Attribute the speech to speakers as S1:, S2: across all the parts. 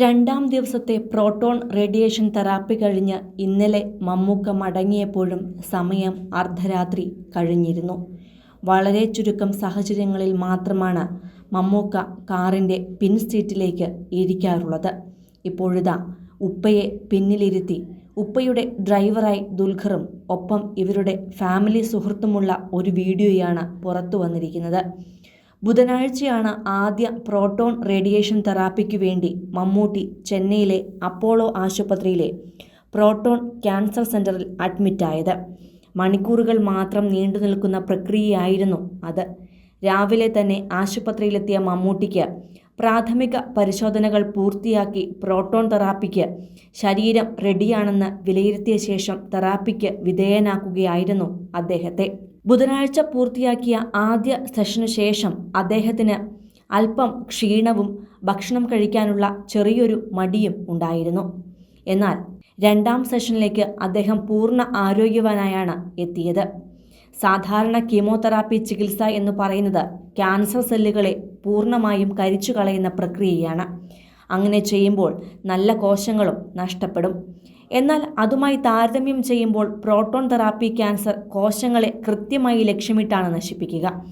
S1: രണ്ടാം ദിവസത്തെ proton radiation therapy കഴിഞ്ഞ് ഇന്നലെ മമ്മൂക്ക മടങ്ങിയപ്പോഴും സമയം അർദ്ധരാത്രി കഴിഞ്ഞിരുന്നു. വളരെ ചുരുക്കം സാഹചര്യങ്ങളിൽ മാത്രമാണ് മമ്മൂക്ക കാറിന്റെ പിൻ സീറ്റിലേക്ക് ഇരിക്കാറുള്ളത്. ഇപ്പോഴിതാ ഉപ്പയെ പിന്നിലിരുത്തി ഉപ്പയുടെ ഡ്രൈവറായി ദുൽഖറും ഒപ്പം ഇവരുടെ ഫാമിലി സുഹൃത്തുമുള്ള ഒരു വീഡിയോയാണ് പുറത്തു വന്നിരിക്കുന്നത്. ബുധനാഴ്ചയാണ് ആദ്യ പ്രോട്ടോൺ റേഡിയേഷൻ തെറാപ്പിക്ക് വേണ്ടി മമ്മൂട്ടി ചെന്നൈയിലെ അപ്പോളോ ആശുപത്രിയിലെ പ്രോട്ടോൺ ക്യാൻസർ സെന്ററിൽ അഡ്മിറ്റായത്. മണിക്കൂറുകൾ മാത്രം നീണ്ടു നിൽക്കുന്ന പ്രക്രിയയായിരുന്നു അത്. രാവിലെ തന്നെ ആശുപത്രിയിലെത്തിയ മമ്മൂട്ടിക്ക് പ്രാഥമിക പരിശോധനകൾ പൂർത്തിയാക്കി പ്രോട്ടോൺ തെറാപ്പിക്ക് ശരീരം റെഡിയാണെന്ന് വിലയിരുത്തിയ ശേഷം തെറാപ്പിക്ക് വിധേയനാക്കുകയായിരുന്നു അദ്ദേഹത്തെ. ബുധനാഴ്ച പൂർത്തിയാക്കിയ ആദ്യ സെഷനു ശേഷം അദ്ദേഹത്തിന് അല്പം ക്ഷീണവും ഭക്ഷണം കഴിക്കാനുള്ള ചെറിയൊരു മടിയും ഉണ്ടായിരുന്നു. എന്നാൽ രണ്ടാം സെഷനിലേക്ക് അദ്ദേഹം പൂർണ ആരോഗ്യവാനായാണ് എത്തിയത്. സാധാരണ കീമോതെറാപ്പി ചികിത്സ എന്ന് പറയുന്നത് ക്യാൻസർ സെല്ലുകളെ പൂർണമായും കരിച്ചു കളയുന്ന പ്രക്രിയയാണ്. അങ്ങനെ ചെയ്യുമ്പോൾ നല്ല കോശങ്ങളും നഷ്ടപ്പെടും. എന്നാൽ അതുമായി താരതമ്യം ചെയ്യുമ്പോൾ പ്രോട്ടോൺ തെറാപ്പി ക്യാൻസർ കോശങ്ങളെ കൃത്യമായി ലക്ഷ്യമിട്ടാണ് നശിപ്പിക്കുക.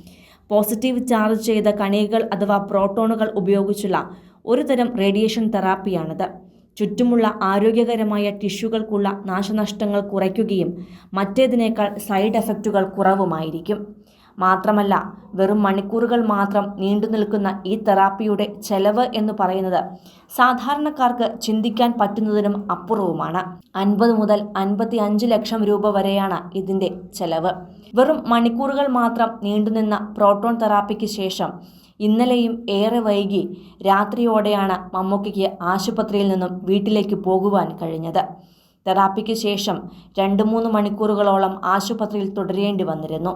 S1: പോസിറ്റീവ് ചാർജ് ചെയ്ത കണികകൾ അഥവാ പ്രോട്ടോണുകൾ ഉപയോഗിച്ചുള്ള ഒരുതരം റേഡിയേഷൻ തെറാപ്പിയാണിത്. ചുറ്റുമുള്ള ആരോഗ്യകരമായ ടിഷ്യൂകൾക്കുള്ള നാശനഷ്ടങ്ങൾ കുറയ്ക്കുകയും മറ്റേതിനേക്കാൾ സൈഡ് എഫക്റ്റുകൾ കുറവുമായിരിക്കും. മാത്രമല്ല വെറും മണിക്കൂറുകൾ മാത്രം നീണ്ടു നിൽക്കുന്ന ഈ തെറാപ്പിയുടെ ചെലവ് എന്ന് പറയുന്നത് സാധാരണക്കാർക്ക് ചിന്തിക്കാൻ പറ്റുന്നതിനും അപ്പുറവുമാണ്. അൻപത് മുതൽ അൻപത്തി അഞ്ച് ലക്ഷം രൂപ വരെയാണ് ഇതിന്റെ ചെലവ്. വെറും മണിക്കൂറുകൾ മാത്രം നീണ്ടുനിന്ന പ്രോട്ടോൺ തെറാപ്പിക്ക് ശേഷം ഇന്നലെയും ഏറെ വൈകി രാത്രിയോടെയാണ് മമ്മൂക്കയ്ക്ക് ആശുപത്രിയിൽ നിന്നും വീട്ടിലേക്ക് പോകുവാൻ കഴിഞ്ഞത്. തെറാപ്പിക്ക് ശേഷം രണ്ട് മൂന്ന് മണിക്കൂറുകളോളം ആശുപത്രിയിൽ തുടരേണ്ടി വന്നിരുന്നു.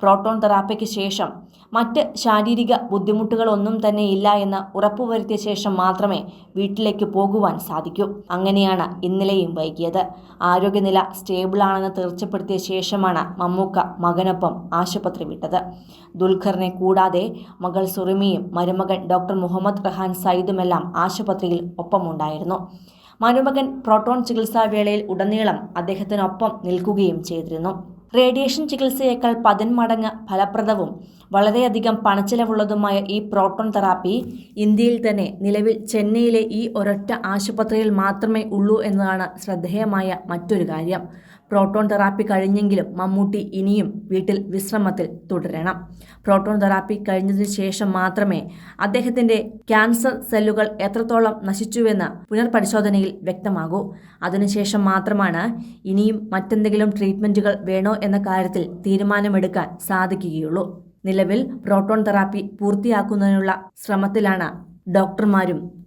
S1: പ്രോട്ടോൺ തെറാപ്പിക്ക് ശേഷം മറ്റ് ശാരീരിക ബുദ്ധിമുട്ടുകളൊന്നും തന്നെ ഇല്ല എന്ന് ഉറപ്പുവരുത്തിയ ശേഷം മാത്രമേ വീട്ടിലേക്ക് പോകുവാൻ സാധിക്കൂ. അങ്ങനെയാണ് ഇന്നലെയും വൈകിയത്. ആരോഗ്യനില സ്റ്റേബിളാണെന്ന് തീർച്ചപ്പെടുത്തിയ ശേഷമാണ് മമ്മൂക്ക മകനൊപ്പം ആശുപത്രി വിട്ടത്. ദുൽഖറിനെ കൂടാതെ മകൾ സുറിമിയും മരുമകൻ ഡോക്ടർ മുഹമ്മദ് റഹാൻ സയ്യിദുമെല്ലാം ആശുപത്രിയിൽ ഒപ്പമുണ്ടായിരുന്നു. മരുമകൻ പ്രോട്ടോൺ ചികിത്സാ വേളയിൽ ഉടനീളം അദ്ദേഹത്തിനൊപ്പം നിൽക്കുകയും ചെയ്തിരുന്നു. റേഡിയേഷൻ ചികിത്സയേക്കാൾ പതിന്മടങ്ങ് ഫലപ്രദവും വളരെയധികം പണച്ചിലവുള്ളതുമായ ഈ പ്രോട്ടോൺ തെറാപ്പി ഇന്ത്യയിൽ തന്നെ നിലവിൽ ചെന്നൈയിലെ ഈ ഒരൊറ്റ ആശുപത്രിയിൽ മാത്രമേ ഉള്ളൂ എന്നതാണ് ശ്രദ്ധേയമായ മറ്റൊരു കാര്യം. പ്രോട്ടോൺ തെറാപ്പി കഴിഞ്ഞെങ്കിലും മമ്മൂട്ടി ഇനിയും വീട്ടിൽ വിശ്രമത്തിൽ തുടരണം. പ്രോട്ടോൺ തെറാപ്പി കഴിഞ്ഞതിന് ശേഷം മാത്രമേ അദ്ദേഹത്തിന്റെ ക്യാൻസർ സെല്ലുകൾ എത്രത്തോളം നശിച്ചുവെന്ന് പുനർപരിശോധനയിൽ വ്യക്തമാകൂ. അതിനുശേഷം മാത്രമാണ് ഇനിയും മറ്റെന്തെങ്കിലും ട്രീറ്റ്മെന്റുകൾ വേണോ എന്ന കാര്യത്തിൽ തീരുമാനമെടുക്കാൻ സാധിക്കുകയുള്ളൂ. നിലവിൽ പ്രോട്ടോൺ തെറാപ്പി പൂർത്തിയാക്കുന്നതിനുള്ള ശ്രമത്തിലാണ് ഡോക്ടർമാരും